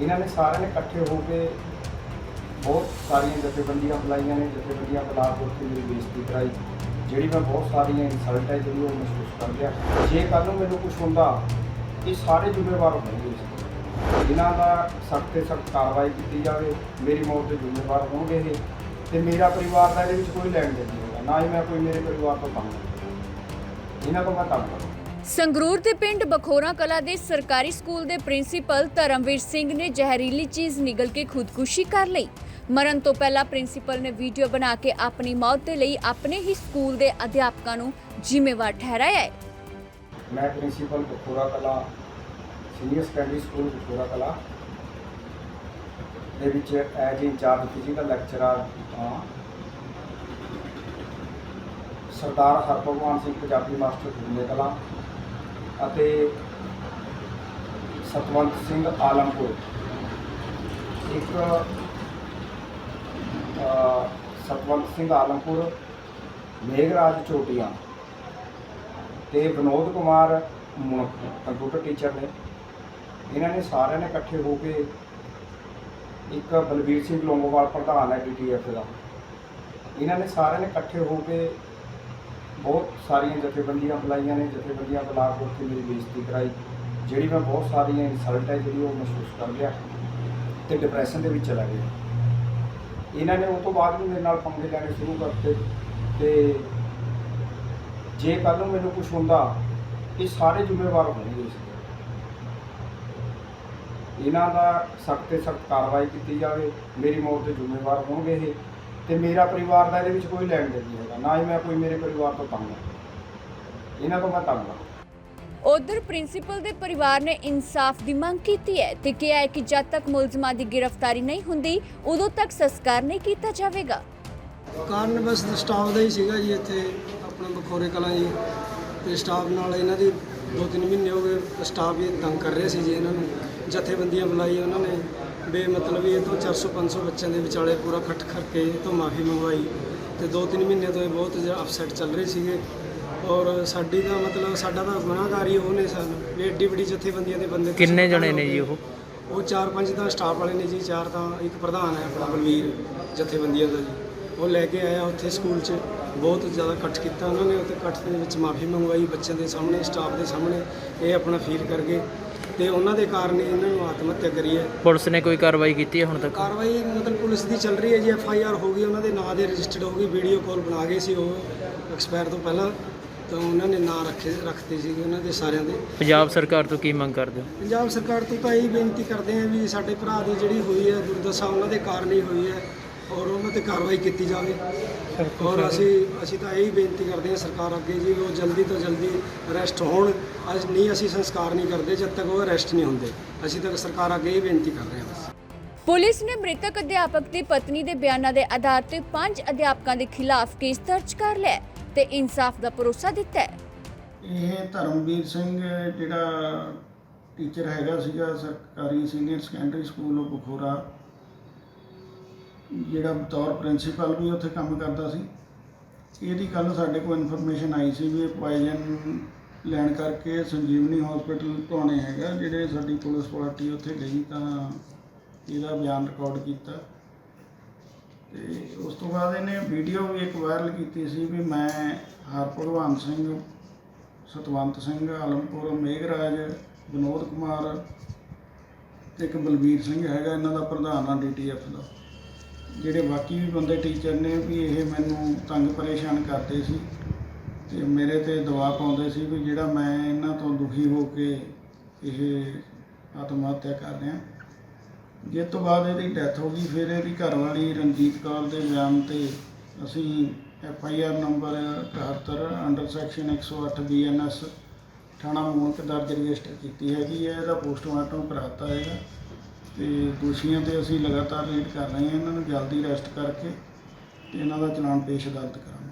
ਇਹਨਾਂ ਨੇ ਸਾਰਿਆਂ ਨੇ ਇਕੱਠੇ ਹੋ ਕੇ ਬਹੁਤ ਸਾਰੀਆਂ ਜਥੇਬੰਦੀਆਂ ਬੁਲਾਈਆਂ ਨੇ, ਜਥੇਬੰਦੀਆਂ ਬੁਲਾ ਕੇ ਉੱਥੇ ਮੇਰੀ ਬੇਇੱਜ਼ਤੀ ਕਰਾਈ, ਜਿਹੜੀ ਮੈਂ ਬਹੁਤ ਸਾਰੀਆਂ ਇਨਸਲਟ ਹੈ ਜਿਹੜੀ ਉਹ ਮਹਿਸੂਸ ਕਰ ਲਿਆ। ਜੇ ਕੱਲ ਨੂੰ ਮੈਨੂੰ ਕੁਝ ਹੁੰਦਾ, ਇਹ ਸਾਰੇ ਜ਼ਿੰਮੇਵਾਰ ਹੋਣਗੇ ਇਸ ਇਹਨਾਂ ਦਾ ਸਖਤ ਤੇ ਸਖਤ ਕਾਰਵਾਈ ਕੀਤੀ ਜਾਵੇ, ਮੇਰੀ ਮੌਤ ਦੇ ਜ਼ਿੰਮੇਵਾਰ ਹੋਣਗੇ ਇਹ, ਤੇ ਮੇਰਾ ਪਰਿਵਾਰ ਦਾ ਇਹਦੇ ਵਿੱਚ ਕੋਈ ਲੈਣ ਦੇਣ ਨਹੀਂ ਹੋਗਾ ਨਾ ਹੀ ਮੈਂ ਕੋਈ ਮੇਰੇ ਪਰਿਵਾਰ ਤੋਂ ਕੰਮ ਇਹਨਾਂ ਤੋਂ ਮੈਂ ਕੰਮ ਹਾਂ ਸੰਗਰੂਰ ਦੇ ਪਿੰਡ ਬਖੋਰਾ ਕਲਾ ਦੇ ਸਰਕਾਰੀ ਸਕੂਲ ਦੇ ਪ੍ਰਿੰਸੀਪਲ ਧਰਮਵੀਰ ਸਿੰਘ ਨੇ ਜ਼ਹਿਰੀਲੀ ਚੀਜ਼ ਨਿਗਲ ਕੇ ਖੁਦਕੁਸ਼ੀ ਕਰ ਲਈ। ਮਰਨ ਤੋਂ ਪਹਿਲਾਂ ਪ੍ਰਿੰਸੀਪਲ ਨੇ ਵੀਡੀਓ ਬਣਾ ਕੇ ਆਪਣੀ ਮੌਤ ਦੇ ਲਈ ਆਪਣੇ ਹੀ ਸਕੂਲ ਦੇ ਅਧਿਆਪਕਾਂ ਨੂੰ ਜ਼ਿੰਮੇਵਾਰ ਠਹਿਰਾਇਆ ਹੈ। ਮੈਂ ਪ੍ਰਿੰਸੀਪਲ ਬਖੋਰਾ ਕਲਾ, ਸੀਨੀਅਰ ਸੈਕੰਡਰੀ ਸਕੂਲ ਬਖੋਰਾ ਕਲਾ ਦੇ ਵਿੱਚ ਐਜ ਇੰਚਾਰਜ ਫਿਜ਼ੀਕਲ ਲੈਕਚਰਰ ਹਾਂ। ਸਰਦਾਰ ਹਰਭਗਵਾਨ ਸਿੰਘ, ਪੰਜਾਬੀ ਮਾਸਟਰ ਦੁਨੀਆ ਕਲਾ ਅਤੇ ਸਤਵੰਤ ਸਿੰਘ ਆਲਮਪੁਰ। ਇੱਕ ਸਤਵੰਤ ਸਿੰਘ ਆਲਮਪੁਰ, ਮੇਘਰਾਜ ਚੋਟੀਆਂ ਤੇ ਵਿਨੋਦ ਕੁਮਾਰ ਕੰਪਿਊਟਰ ਟੀਚਰ ਨੇ। ਇਹਨਾਂ ਨੇ ਸਾਰਿਆਂ ਨੇ ਇਕੱਠੇ ਹੋ ਕੇ ਇੱਕ ਬਲਬੀਰ ਸਿੰਘ ਲੋਂਗੋਵਾਲ ਪ੍ਰਧਾਨ ਹੈ ਡੀਟੀਐਫ ਦਾ। ਇਹਨਾਂ ਨੇ ਸਾਰਿਆਂ ਨੇ ਇਕੱਠੇ ਹੋ ਕੇ ਬਹੁਤ ਸਾਰੀਆਂ ਜਥੇਬੰਦੀਆਂ ਬੁਲਾਈਆਂ ਨੇ, ਜਥੇਬੰਦੀਆਂ ਬੁਲਾ ਕੇ ਉੱਥੇ ਮੇਰੀ ਬੇਇੱਜ਼ਤੀ ਕਰਾਈ। ਜਿਹੜੀ ਮੈਂ ਬਹੁਤ ਸਾਰੀਆਂ ਇਨਸਲਟ ਹੈ ਜਿਹੜੀ ਉਹ ਮਹਿਸੂਸ ਕਰ ਲਿਆ ਤੇ ਡਿਪਰੈਸ਼ਨ ਦੇ ਵਿੱਚ ਚਲਾ ਗਿਆ। ਇਹਨਾਂ ਨੇ ਉਸ ਤੋਂ ਬਾਅਦ ਵੀ ਮੇਰੇ ਨਾਲ ਪੰਗੇ ਲੈਣੇ ਸ਼ੁਰੂ ਕਰਤੇ ਤੇ ਜੇ ਕੱਲ ਨੂੰ ਮੈਨੂੰ ਕੁਝ ਹੁੰਦਾ, ਇਹ ਸਾਰੇ ਜ਼ਿੰਮੇਵਾਰ ਹੋਣਗੇ ਇਸ ਦੇ। ਇਹਨਾਂ ਦਾ ਸਖਤ ਤੇ ਸਖਤ ਕਾਰਵਾਈ ਕੀਤੀ ਜਾਵੇ, ਮੇਰੀ ਮੌਤ ਦੇ ਜ਼ਿੰਮੇਵਾਰ ਹੋਣਗੇ ਇਹ। ਤੇ ਮੇਰਾ ਪਰਿਵਾਰ ਦਾ ਇਹਦੇ ਵਿੱਚ ਕੋਈ ਲੈਣ ਦੇਣ ਨਹੀਂ ਹੈਗਾ। ਨਾ ਹੀ ਮੈਂ ਕੋਈ ਮੇਰੇ ਪਰਿਵਾਰ ਤੋਂ ਤੰਗ ਹਾਂ ਇਹਨਾਂ ਤੋਂ ਮੈਂ ਤੰਗ ਹਾਂ ਉਧਰ ਪ੍ਰਿੰਸੀਪਲ ਦੇ ਪਰਿਵਾਰ ਨੇ ਇਨਸਾਫ ਦੀ ਮੰਗ ਕੀਤੀ ਹੈ ਤੇ ਕਿਹਾ ਹੈ ਕਿ ਜਦ ਤੱਕ ਮੁਲਜ਼ਮਾਂ ਦੀ ਗ੍ਰਿਫਤਾਰੀ ਨਹੀਂ ਹੁੰਦੀ ਉਦੋਂ ਤੱਕ ਸੰਸਕਾਰ ਨਹੀਂ ਕੀਤਾ ਜਾਵੇਗਾ। ਕਾਰਨ ਬਸ ਸਟਾਫ ਦਾ ਹੀ ਸੀਗਾ ਜੀ ਇੱਥੇ ਆਪਣਾ ਬਖੋਰੇ ਕਲਾਂ ਜੀ। ਤੇ ਸਟਾਫ ਨਾਲ ਇਹਨਾਂ ਦੀ ਦੋ ਤਿੰਨ ਮਹੀਨੇ ਹੋ ਗਏ ਸਟਾਫ ਵੀ ਤੰਗ ਕਰ ਰਿਹਾ ਸੀ ਜੀ ਇਹਨਾਂ ਨੂੰ। ਜਥੇਬੰਦੀਆਂ ਬੁਲਾਈ ਉਹਨਾਂ ਨੇ। ਬੇਮਤਲਬ ਇਹ ਤੋਂ 400 500 ਬੱਚਿਆਂ ਦੇ ਵਿਚਾਲੇ ਪੂਰਾ ਖੱਟ ਕਰਕੇ ਇਹ ਤੋਂ ਮਾਫੀ ਮੰਗਵਾਈ ਤੇ ਦੋ ਤਿੰਨ ਮਹੀਨੇ ਤੋਂ ਇਹ ਬਹੁਤ ਜ਼ਿਆਦਾ ਅਪਸੈਟ ਚੱਲ ਰਹੇ ਸੀਗੇ। ਔਰ ਸਾਡੀ ਦਾ ਮਤਲਬ ਸਾਡਾ ਤਾਂ ਗੁਨਾਹਗਾਰੀ ਉਹ ਨੇ ਸਾਨੂੰ ਵੀ ਏਡੀ ਵੱਡੀ ਜਥੇਬੰਦੀਆਂ ਦੇ ਬੰਦੇ ਕਿੰਨੇ ਜਣੇ ਨੇ ਜੀ ਉਹ? ਉਹ ਚਾਰ ਪੰਜ ਤਾਂ ਸਟਾਫ ਵਾਲੇ ਨੇ ਜੀ ਚਾਰ ਤਾਂ ਇੱਕ ਪ੍ਰਧਾਨ ਹੈ ਆਪਣਾ ਬਲਵੀਰ ਜਥੇਬੰਦੀਆਂ ਦਾ ਜੀ। ਉਹ ਲੈ ਕੇ ਆਇਆ ਉੱਥੇ ਸਕੂਲ 'ਚ ਬਹੁਤ ਜ਼ਿਆਦਾ ਇਕੱਠ ਕੀਤਾ ਉਹਨਾਂ ਨੇ ਉੱਥੇ ਇਕੱਠ ਦੇ ਵਿੱਚ ਮਾਫੀ ਮੰਗਵਾਈ ਬੱਚਿਆਂ ਦੇ ਸਾਹਮਣੇ ਸਟਾਫ ਦੇ ਸਾਹਮਣੇ ਇਹ ਆਪਣਾ ਫੀਲ ਕਰ ਗਏ। ਤੇ ਉਹਨਾਂ ਦੇ ਕਾਰਨ ਇਹਨਾਂ ਨੂੰ ਆਤਮ ਹੱਤਿਆ ਕਰੀ ਹੈ। ਪੁਲਿਸ ਨੇ ਕੋਈ ਕਾਰਵਾਈ ਕੀਤੀ ਹੈ ਹੁਣ ਤੱਕ? ਕਾਰਵਾਈ ਮਤਲਬ ਪੁਲਿਸ ਦੀ ਚੱਲ ਰਹੀ ਹੈ ਜੀ ਐਫ ਆਈ ਆਰ ਹੋ ਗਈ ਉਹਨਾਂ ਦੇ ਨਾਂ ਦੇ ਰਜਿਸਟਰਡ ਹੋ ਗਈ ਵੀਡੀਓ ਕਾਲ ਬਣਾ ਗਏ ਸੀ ਉਹ ਐਕਸਪਾਇਰ ਤੋਂ ਪਹਿਲਾਂ ਤਾਂ ਉਹਨਾਂ ਨੇ ਨਾਂ ਰੱਖੇ ਰੱਖਤੇ ਸੀ ਉਹਨਾਂ ਦੇ ਸਾਰਿਆਂ ਦੇ। ਪੰਜਾਬ ਸਰਕਾਰ ਤੋਂ ਕੀ ਮੰਗ ਕਰਦੇ ਹੋ? ਪੰਜਾਬ ਸਰਕਾਰ ਤੋਂ ਤਾਂ ਇਹ ਬੇਨਤੀ ਕਰਦੇ ਹਾਂ ਵੀ ਸਾਡੇ ਭਰਾ ਦੀ ਜਿਹੜੀ ਹੋਈ ਹੈ ਦੁਰਦਸ਼ਾ ਉਹਨਾਂ ਦੇ ਕਾਰਨ ਹੀ ਹੋਈ ਹੈ। ਔਰ ਉਹਨਾਂ ਤੇ ਕਾਰਵਾਈ ਕੀਤੀ ਜਾਵੇ। ਔਰ ਅਸੀਂ ਅਸੀਂ ਤਾਂ ਇਹੀ ਬੇਨਤੀ ਕਰਦੇ ਹਾਂ ਸਰਕਾਰ ਅੱਗੇ ਜੀ ਉਹ ਜਲਦੀ ਤੋਂ ਜਲਦੀ ਅਰੈਸਟ ਹੋਣ। ਅੱਜ ਨਹੀਂ ਅਸੀਂ ਸੰਸਕਾਰ ਨਹੀਂ ਕਰਦੇ ਜਦ ਤੱਕ ਉਹ ਅਰੈਸਟ ਨਹੀਂ ਹੁੰਦੇ। ਅਸੀਂ ਤਾਂ ਸਰਕਾਰ ਅੱਗੇ ਇਹ ਬੇਨਤੀ ਕਰ ਰਹੇ ਹਾਂ ਬਸ। ਪੁਲਿਸ ਨੇ ਮ੍ਰਿਤਕ ਅਧਿਆਪਕ ਦੀ ਪਤਨੀ ਦੇ ਬਿਆਨਾਂ ਦੇ ਆਧਾਰ ਤੇ ਪੰਜ ਅਧਿਆਪਕਾਂ ਦੇ ਖਿਲਾਫ ਕੇਸ ਦਰਜ ਕਰ ਲਿਆ ਤੇ ਇਨਸਾਫ ਦਾ ਭਰੋਸਾ ਦਿੱਤਾ ਹੈ। ਇਹ ਧਰਮਵੀਰ ਸਿੰਘ ਜਿਹੜਾ ਟੀਚਰ ਹੈਗਾ ਸੀਗਾ ਸਰਕਾਰੀ ਸੀਨੀਅਰ ਸੈਕੰਡਰੀ ਸਕੂਲ ਉਹ ਬਖੋਰਾ। ਜਿਹੜਾ ਬਤੌਰ ਪ੍ਰਿੰਸੀਪਲ ਵੀ ਉੱਥੇ ਕੰਮ ਕਰਦਾ ਸੀ, ਇਹਦੀ ਕੱਲ ਸਾਡੇ ਕੋਲ ਇਨਫੋਰਮੇਸ਼ਨ ਆਈ ਸੀ ਵੀ ਇਹ ਪੋਇਜ਼ਨ ਲੈਣ ਕਰਕੇ ਸੰਜੀਵਨੀ ਹਸਪੀਟਲ ਟੋਣੇ ਹੈਗਾ ਜਿਹੜੇ ਸਾਡੀ ਪੁਲਿਸ ਪਾਰਟੀ ਉੱਥੇ ਗਈ ਤਾਂ ਇਹਦਾ ਬਿਆਨ ਰਿਕਾਰਡ ਕੀਤਾ। ਤੇ ਉਸ ਤੋਂ ਬਾਅਦ ਇਹਨੇ ਵੀਡੀਓ ਵੀ ਇੱਕ ਵਾਇਰਲ ਕੀਤੀ ਸੀ ਵੀ ਮੈਂ ਹਰ ਹਰਭਗਵਾਨ ਸਿੰਘ, ਸਤਵੰਤ ਸਿੰਘ, ਆਲਮਪੁਰ, ਮੇਘਰਾਜ, ਵਿਨੋਦ ਕੁਮਾਰ ਤੇ ਇੱਕ ਬਲਬੀਰ ਸਿੰਘ ਹੈਗਾ, ਇਹਨਾਂ ਦਾ ਪ੍ਰਧਾਨ ਆ ਡੀਟੀਐਫ ਦਾ। ਜਿਹੜੇ ਬਾਕੀ ਵੀ ਬੰਦੇ ਟੀਚਰ ਨੇ ਵੀ ਇਹ ਮੈਨੂੰ ਤੰਗ ਪਰੇਸ਼ਾਨ ਕਰਦੇ ਸੀ ਤੇ ਮੇਰੇ ਤੇ ਦਬਾਅ ਪਾਉਂਦੇ ਸੀ ਵੀ ਜਿਹੜਾ ਮੈਂ ਇਹਨਾਂ ਤੋਂ ਦੁਖੀ ਹੋ ਕੇ ਇਹ ਆਤਮ ਹੱਤਿਆ ਕਰ ਰਿਹਾ। ਜਿਸ ਤੋਂ ਬਾਅਦ ਇਹਦੀ ਡੈਥ ਹੋ ਗਈ, ਫਿਰ ਇਹਦੀ ਘਰਵਾਲੀ ਰਣਜੀਤ ਕੌਰ ਦੇ ਬਿਆਨ ਤੇ ਅਸੀਂ F I R number 78 under section 108 B N S ਥਾਣਾ ਮੂਲਕ ਦਰਜ ਰਜਿਸਟਰ ਕੀਤੀ ਹੈਗੀ ਹੈ, ਇਹਦਾ ਪੋਸਟਮਾਰਟਮ ਕਰਾਤਾ ਹੈਗਾ। ਤੇ ਦੋਸ਼ੀਆਂ ਤੇ ਅਸੀਂ ਲਗਾਤਾਰ ਰੇਡ ਕਰ ਰਹੇ ਹਾਂ। ਇਹਨਾਂ ਨੂੰ ਜਲਦੀ ਅਰੈਸਟ ਕਰਕੇ ਤੇ ਇਹਨਾਂ ਦਾ ਚਲਾਨ ਪੇਸ਼ ਅਦਾਲਤ ਕਰਾਂਗੇ।